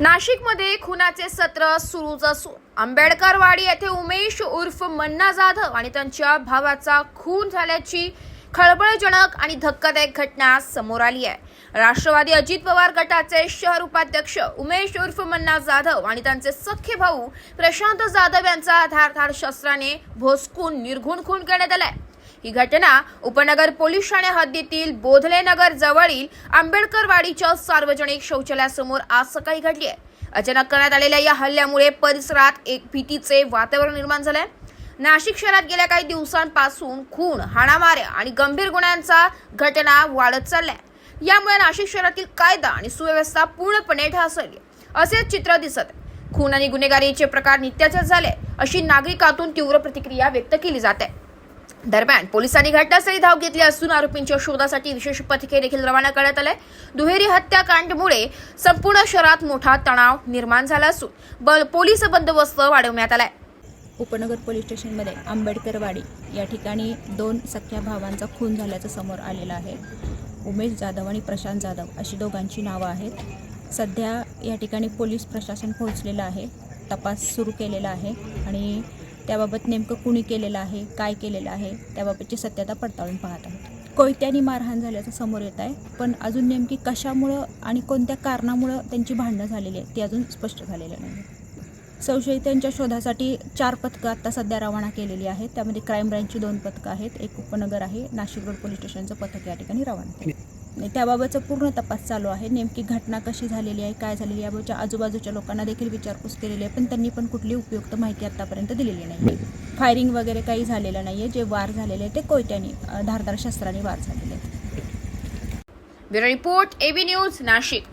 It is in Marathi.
नाशिकमध्ये खुनाचे सत्र सुरूच असून आंबेडकरवाडी येथे उमेश उर्फ मन्ना जाधव आणि त्यांच्या भावाचा खून झाल्याची खळबळजनक आणि धक्कादायक घटना समोर आली आहे. राष्ट्रवादी अजित पवार गटाचे शहर उपाध्यक्ष उमेश उर्फ मन्ना जाधव आणि त्यांचे सख्खे भाऊ प्रशांत जाधव यांचा धारधार शस्त्राने भोसकून निर्घुण खून करण्यात आलाय. ही घटना उपनगर पोलीस ठाणे हद्दीतील बोधले नगर जवळील आंबेडकरवाडीच्या सार्वजनिक शौचालयासमोर आज सकाळी घडली आहे. अचानक करण्यात आलेल्या या हल्ल्यामुळे परिसरात एक भीतीचे वातावरण निर्माण झाले नाशिक शहरात गेल्या काही दिवसांपासून खून हाणामाऱ्या आणि गंभीर गुन्ह्यांचा घटना वाढत चालल्या. यामुळे नाशिक शहरातील कायदा आणि सुव्यवस्था पूर्णपणे ढासळली. असे चित्र दिसत आहे. खून आणि गुन्हेगारीचे प्रकार नित्याचे झाले अशी नागरिकातून तीव्र प्रतिक्रिया व्यक्त केली जात आहे. दरम्यान पोलिसांनी घटनास्थळी धाव घेतली असून आरोपींच्या शोधासाठी विशेष पथके देखील रवाना करण्यात आले. दुहेरी हत्याकांडमुळे संपूर्ण शहरात मोठा तणाव निर्माण झाला असून ब- पोलीस बंदोबस्त वाढवण्यात आलाय. उपनगर पोलीस स्टेशनमध्ये आंबेडकरवाडी या ठिकाणी दोन सख्या भावांचा खून झाल्याचं समोर आलेलं आहे. उमेश जाधव आणि प्रशांत जाधव अशी दोघांची नावं आहेत. सध्या या ठिकाणी पोलीस प्रशासन पोहोचलेलं आहे. तपास सुरू केलेला आहे आणि त्याबाबत नेमकं कुणी केलेलं आहे काय केलेलं आहे त्याबाबतची सत्यता पडताळून पाहत आहोत. कोयत्यानी मारहाण झाल्याचं समोर येत आहे पण अजून नेमकी कशामुळं आणि कोणत्या कारणामुळं त्यांची भांडणं झालेली आहेत ते अजून स्पष्ट झालेलं नाही. संशयितांच्या शोधासाठी चार पथकं आत्ता सध्या रवाना केलेली आहेत. त्यामध्ये क्राईम ब्रँचची दोन पथकं आहेत. एक उपनगर आहे नाशिक रोड पोलीस स्टेशनचं पथक या ठिकाणी रवाना केलं. त्याबाबतचा पूर्ण तपास चालू आहे. नेमकी घटना कशी झालेली आहे काय झालेली आहे याबाबतच्या आजूबाजूच्या लोकांना देखील विचारपूस केलेली आहे पण त्यांनी पण कुठली उपयुक्त माहिती आत्तापर्यंत दिलेली नाही. फायरिंग वगैरे काही झालेलं नाही आहे जे वार झालेले आहे ते कोयत्यानी धारदार शस्त्राने वार झालेले आहेत. Bureau report AB news Nashik.